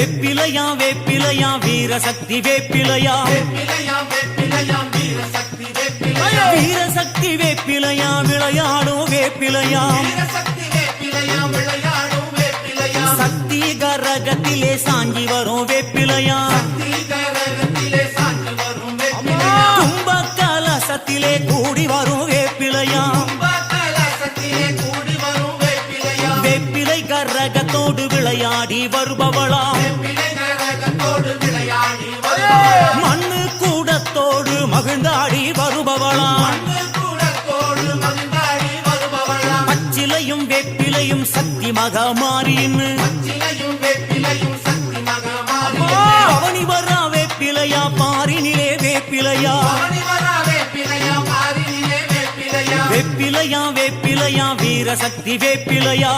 வேப்பிலையா வேப்பிலையா வீரசக்தி வேப்பிலையா? வேப்பிலையாம் வேப்பிலையாம் வீரசக்தி வேப்பிலையா விளையாடும் வேப்பிலையா? விளையாடும் சக்தி கரகத்திலே சாஞ்சி வரும் வேப்பிலையா? ரகத்தோடு விளையாடி வருபவளா மண்ணு கூடத்தோடு மகிழ்ந்தாடி வருபவளா பச்சிலையும் வெப்பிலையும் சக்தி மகமாரின்னு சிலையும் வரா வேப்பிலையா பாரினிலே வேப்பிலையா வெப்பிலையா. வேப்பிலையா வேப்பிலையா வீரசக்தி வேப்பிலையா.